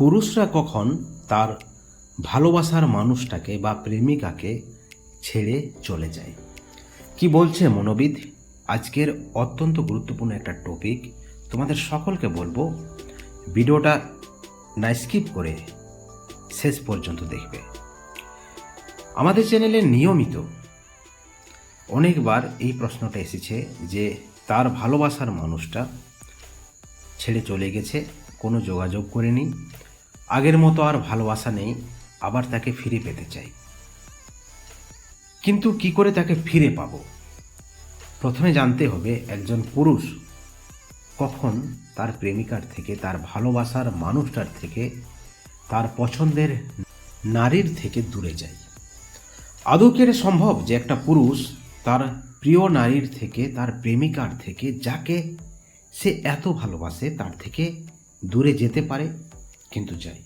পুরুষরা কখন তার ভালোবাসার মানুষটাকে বা প্রেমিকাকে ছেড়ে চলে যায়? কি বলছে মনোবিদ? আজকের অত্যন্ত গুরুত্বপূর্ণ একটা টপিক তোমাদের সকলকে বলব, ভিডিওটা না স্কিপ করে শেষ পর্যন্ত দেখবে। আমাদের চ্যানেলে নিয়মিত অনেকবার এই প্রশ্নটা এসেছে যে তার ভালোবাসার মানুষটা ছেড়ে চলে গেছে, কোনো যোগাযোগ করেনি। আগের মতো আর ভালোবাসা নেই, আবার তাকে ফিরে পেতে চাই। কিন্তু কি করে তাকে ফিরে পাব? প্রথমে জানতে হবে একজন পুরুষ কখন তার প্রেমিকার থেকে, তার ভালোবাসার মানুষটার থেকে, তার পছন্দের নারীর থেকে দূরে যায়। আদৌ কি এটা সম্ভব যে একটা পুরুষ তার প্রিয় নারীর থেকে, তার প্রেমিকার থেকে, যাকে সে এত ভালোবাসে, তার থেকে দূরে যেতে পারে? কিন্তু যায়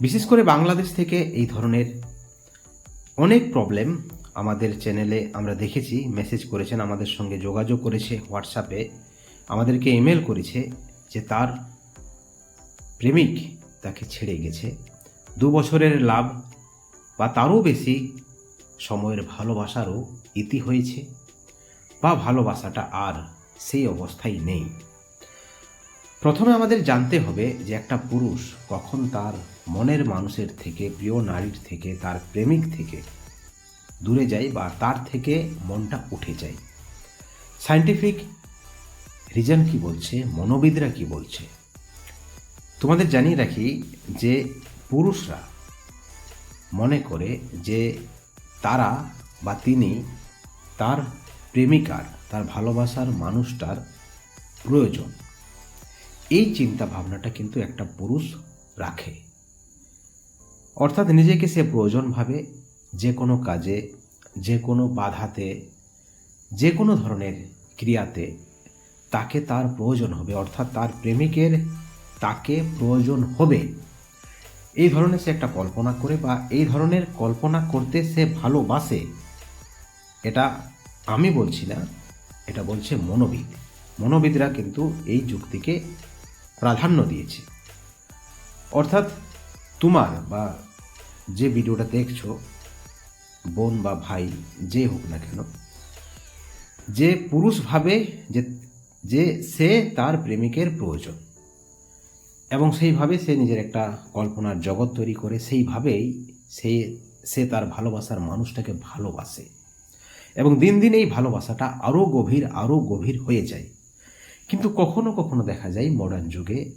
বিশেষ করে বাংলাদেশ থেকে এই ধরনের অনেক প্রবলেম আমাদের চ্যানেলে আমরা দেখেছি মেসেজ করেছেন, আমাদের সঙ্গে যোগাযোগ করেছে হোয়াটসঅ্যাপে আমাদেরকে ইমেল করেছে যে তার প্রেমিক তাকে ছেড়ে গেছে। দু বছরের লাভ বা তারও বেশি সময়ের ভালোবাসারও ইতি হয়েছে বা ভালোবাসাটা আর সেই অবস্থায় নেই। প্রথমে আমাদের জানতে হবে যে একটা পুরুষ কখন তার মনের মানুষের থেকে, প্রিয় নারীর থেকে, তার প্রেমিক থেকে দূরে যায় বা তার থেকে মনটা উঠে যায়। সায়েন্টিফিক রিজন কি বলছে? মনোবিদরা কি বলছে? তোমাদের জানিয়ে রাখি যে পুরুষরা মনে করে যে তারা বা তিনি তার প্রেমিকার, তার ভালোবাসার মানুষটার প্রয়োজন। এই চিন্তা ভাবনাটা কিন্তু একটা পুরুষ রাখে। অর্থাৎ নিজেকে সে প্রয়োজন ভাবে যে কোনো কাজে, যে কোনো বাধাতে, যে কোনো ধরনের ক্রিয়াতে তাকে তার প্রয়োজন হবে, অর্থাৎ তার প্রেমিকের তাকে প্রয়োজন হবে। এই ধরনের সে একটা কল্পনা করে বা এই ধরনের কল্পনা করতে সে ভালোবাসে, এটা আমি বলছি না, এটা বলছে মনোবিদ। মনোবিদরা কিন্তু এই যুক্তিকে প্রাধান্য দিয়েছি। অর্থাৎ তোমার বা যে ভিডিওটা দেখছ, বোন বা ভাই যে হোক না কেন, যে পুরুষ ভাবে যে যে সে তার প্রেমিকের প্রয়োজন এবং সেইভাবে সে নিজের একটা কল্পনার জগৎ তৈরি করে, সেইভাবেই সে সে তার ভালোবাসার মানুষটাকে ভালোবাসে এবং দিন দিন এই ভালোবাসাটা আরও গভীর আরও গভীর হয়ে যায়। কিন্তু কখনো কখনো দেখা যায় মডার্ন যুগে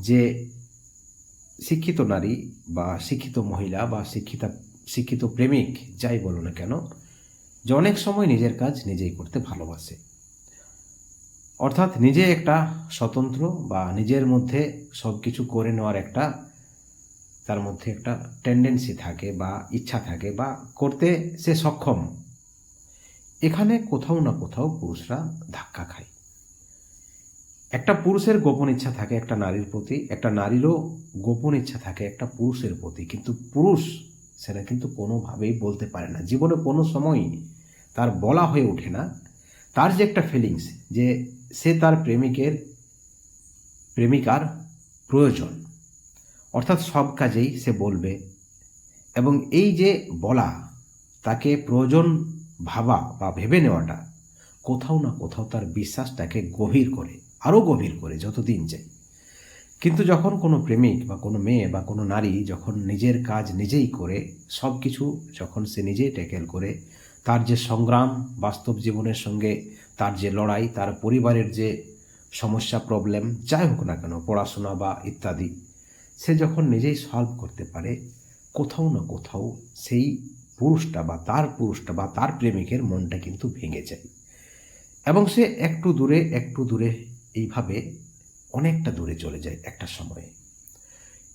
যে শিক্ষিত নারী বা শিক্ষিত মহিলা বা শিক্ষিতা, শিক্ষিত প্রেমিক, যাই বলো না কেন, যে অনেক সময় নিজের কাজ নিজেই করতে ভালোবাসে। অর্থাৎ নিজে একটা স্বতন্ত্র বা নিজের মধ্যে সব কিছু করে নেওয়ার একটা, তার মধ্যে একটা টেন্ডেন্সি থাকে বা ইচ্ছা থাকে বা করতে সে সক্ষম। এখানে কোথাও না কোথাও পুরুষরা ধাক্কা খায়। একটা পুরুষের গোপন ইচ্ছা থাকে একটা নারীর প্রতি, একটা নারীরও গোপন ইচ্ছা থাকে একটা পুরুষের প্রতি। কিন্তু পুরুষ সেটা কিন্তু কোনোভাবেই বলতে পারে না। জীবনে কোনো সময়ই তার বলা হয়ে ওঠে না। তার যে একটা ফিলিংস যে সে তার প্রেমিকের, প্রেমিকার প্রয়োজন। অর্থাৎ সব কাজেই সে বলবে। এবং এই যে বলা, তাকে প্রয়োজন ভাবা বা ভেবে নেওয়াটা কোথাও না কোথাও তার বিশ্বাসটাকে গভীর করে। আরও গভীর করে যতদিন যায় কিন্তু যখন কোনো প্রেমিক বা কোনো মেয়ে বা কোনো নারী যখন নিজের কাজ নিজেই করে সব কিছু যখন সে নিজেই ট্যাকেল করে, তার যে সংগ্রাম বাস্তব জীবনের সঙ্গে, তার যে লড়াই, তার পরিবারের যে সমস্যা প্রবলেম যাই হোক না কেন, পড়াশোনা বা ইত্যাদি, সে যখন নিজেই সলভ করতে পারে, কোথাও না কোথাও সেই পুরুষটা বা তার পুরুষটা বা তার প্রেমিকের মনটা কিন্তু ভেঙে যায়। এবং সে একটু দূরে একটু দূরে এইভাবে অনেকটা দূরে চলে যায় একটা সময়ে।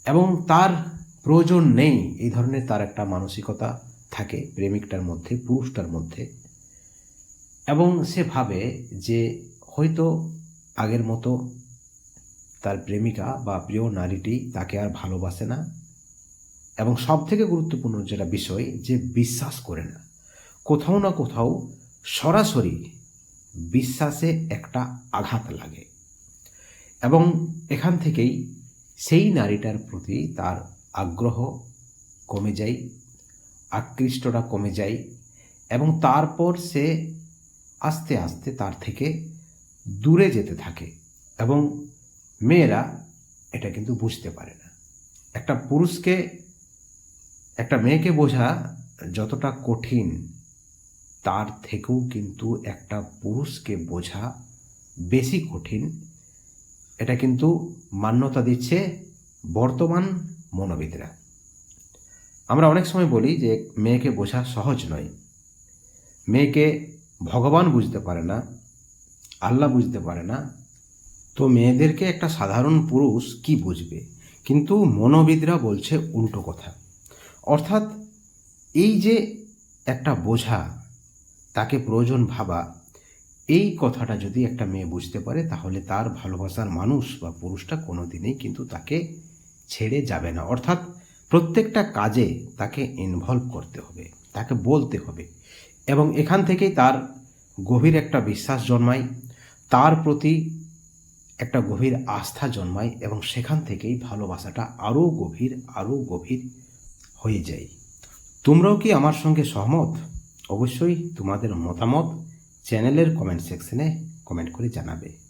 এবং তার প্রয়োজন নেই, এই ধরনের তার একটা মানসিকতা থাকে প্রেমিকটার মধ্যে, পুরুষটার মধ্যে। এবং সে ভাবে যে হয়তো আগের মতো তার প্রেমিকা বা প্রিয় নারীটি তাকে আর ভালোবাসে না। এবং সব থেকে গুরুত্বপূর্ণ যেটা বিষয়, যে বিশ্বাস করে না। কোথাও না কোথাও সরাসরি বিশ্বাসে একটা আঘাত লাগে। এবং এখান থেকেই সেই নারীটার প্রতি তার আগ্রহ কমে যায়, আকৃষ্টটা কমে যায় এবং তারপর সে আস্তে আস্তে তার থেকে দূরে যেতে থাকে এবং মেয়েরা এটা কিন্তু বুঝতে পারে না। একটা পুরুষকে, একটা মেয়েকে বোঝা যতটা কঠিন তার থেকেও কিন্তু একটা পুরুষকে বোঝা বেশি কঠিন। এটা কিন্তু মান্যতা দিচ্ছে বর্তমান মনোবিদরা। আমরা অনেক সময় বলি যে মেয়েকে বোঝা সহজ নয়। মেয়েকে ভগবান বুঝতে পারে না, আল্লাহ বুঝতে পারে না। তো মেয়েদেরকে একটা সাধারণ পুরুষ কি বুঝবে? কিন্তু মনোবিদরা বলছে উল্টো কথা। অর্থাৎ এই যে একটা বোঝা তাকে প্রয়োজন ভাবা, এই কথাটা যদি একটা মেয়ে বুঝতে পারে, তাহলে তার ভালোবাসার মানুষ বা পুরুষটা কোনো দিনেই কিন্তু তাকে ছেড়ে যাবে না। অর্থাৎ প্রত্যেকটা কাজে তাকে ইনভলভ করতে হবে, তাকে বলতে হবে। এবং এখান থেকেই তার গভীর একটা বিশ্বাস জন্মায়, তার প্রতি একটা গভীর আস্থা জন্মায় এবং সেখান থেকেই ভালোবাসাটা আরও গভীর আরও গভীর হয়ে যায়। তোমরাও কি আমার সঙ্গে সহমত? অবশ্যই তোমাদের মতামত চ্যানেলের কমেন্ট সেকশনে কমেন্ট করে জানাবে।